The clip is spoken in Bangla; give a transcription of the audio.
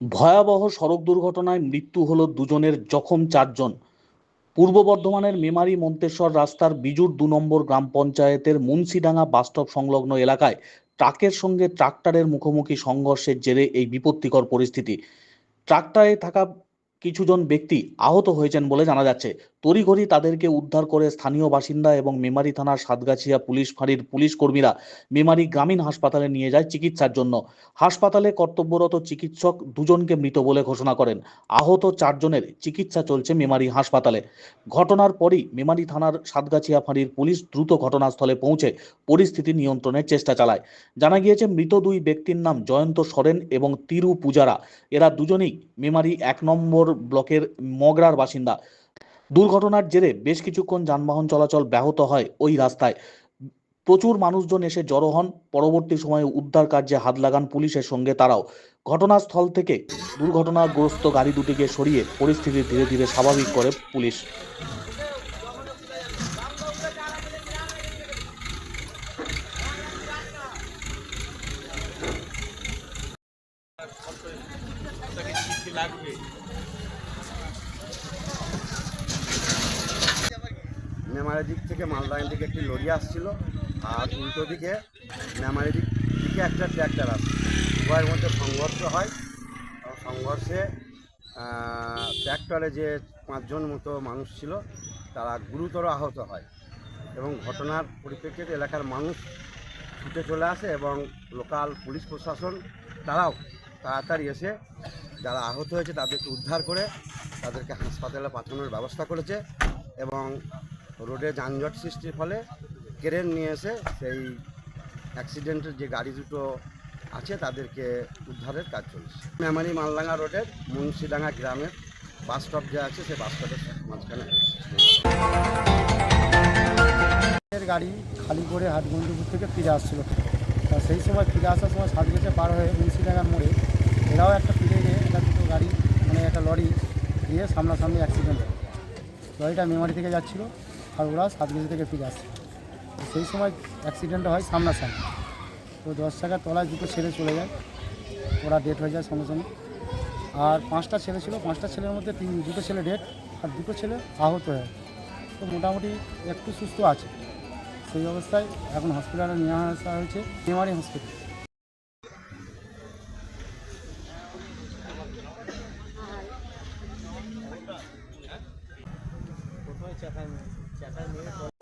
ভয়াবহ সড়ক দুর্ঘটনায় মৃত্যু হল দুজনের জখম চারজন। পূর্ব বর্ধমানের মেমারি মন্তেশ্বর রাস্তার বিজুর দু নম্বর গ্রাম পঞ্চায়েতের মুন্সিডাঙ্গা বাস্তব সংলগ্ন এলাকায় ট্রাকের সঙ্গে ট্রাক্টারের মুখোমুখি সংঘর্ষের জেরে এই বিপত্তিকর পরিস্থিতি। ট্রাক্টরে থাকা কিছুজন ব্যক্তি আহত হয়েছেন বলে জানা যাচ্ছে। তড়িঘড়ি তাদেরকে উদ্ধার করে স্থানীয় বাসিন্দা এবং মেমারি থানার সাতগাছিয়া পুলিশ ফাঁড়ির পুলিশ কর্মীরা মেমারি গ্রামীণ হাসপাতালে নিয়ে যায় চিকিৎসার জন্য। হাসপাতালে কর্তব্যরত চিকিৎসক দুজনকে মৃত বলে ঘোষণা করেন। আহত চারজনের চিকিৎসা চলছে মেমারি হাসপাতালে। ঘটনার পরই মেমারি থানার সাতগাছিয়া ফাঁড়ির পুলিশ দ্রুত ঘটনাস্থলে পৌঁছে পরিস্থিতি নিয়ন্ত্রণের চেষ্টা চালায়। জানা গিয়েছে, মৃত দুই ব্যক্তির নাম জয়ন্ত সরেন এবং তিরু পূজারা। এরা দুজনেই মেমারি এক নম্বর ব্লকের মগরার বাসিন্দা। দুর্ঘটনার জেরে বেশ কিছুক্ষণ যানবাহন চলাচল ব্যাহত হয় ওই রাস্তায়। প্রচুর মানুষজন এসে জড়ো হন। পরবর্তী সময়ে উদ্ধার কার্যে হাত লাগান পুলিশের সঙ্গে তারাও। ঘটনাস্থল থেকে দুর্ঘটনাগ্রস্ত গাড়ি দুটিকে সরিয়ে পরিস্থিতি ধীরে ধীরে স্বাভাবিক করে পুলিশ। মেমারি দিক থেকে মালদাঙ্গের দিকে একটি লরি আসছিল আর উল্টো দিকে মেমারি দিক থেকে একটা ট্র্যাক্টর আসছে। উভয়ের মধ্যে সংঘর্ষ হয়। সংঘর্ষে ট্র্যাক্টরে যে পাঁচজন মতো মানুষ ছিল, তারা গুরুতর আহত হয় এবং ঘটনার পরিপ্রেক্ষিতে এলাকার মানুষ ছুটে চলে আসে এবং লোকাল পুলিশ প্রশাসন তারাও তাড়াতাড়ি এসে যারা আহত হয়েছে তাদেরকে উদ্ধার করে তাদেরকে হাসপাতালে পাঠানোর ব্যবস্থা করেছে এবং রোডে যানজট সৃষ্টির ফলে ক্রেন নিয়ে এসে সেই অ্যাক্সিডেন্টের যে গাড়ি দুটো আছে তাদেরকে উদ্ধারের কাজ চলছে। মেমারি মালডাঙ্গা রোডের মুন্সিডাঙ্গা গ্রামের বাস স্টপ যে আছে সেই বাস স্টপের মাঝখানে গাড়ি খালি করে হাটগঞ্জপুর থেকে ফিরে আসছিল। তা সেই সময় ফিরে আসার সময় সাত গেছে পার হয়ে মুন্সিডাঙ্গার মোড়ে এরাও একটা ফিরে গিয়ে একটা দুটো গাড়ি মানে একটা লরি দিয়ে সামনাসামনি অ্যাক্সিডেন্ট হয় লরিটা মেমারি থেকে যাচ্ছিল। আর ওরা সাত গেছে থেকে ফিরে আসছে তো সেই সময় অ্যাক্সিডেন্টটা হয় সামনাসামনি। তো দশ টাকার তলায় দুটো ছেলে চলে যায়। ওরা ডেট হয়ে যায় সঙ্গে সঙ্গে। আর পাঁচটা ছেলে ছিল, পাঁচটা ছেলের মধ্যে তিন, দুটো ছেলে ডেট আর দুটো ছেলে আহত হয়ে তো মোটামুটি একটু সুস্থ আছে। সেই অবস্থায় এখন হসপিটালে নিয়ে আসা হয়েছে মেমারি হসপিটাল 简单明了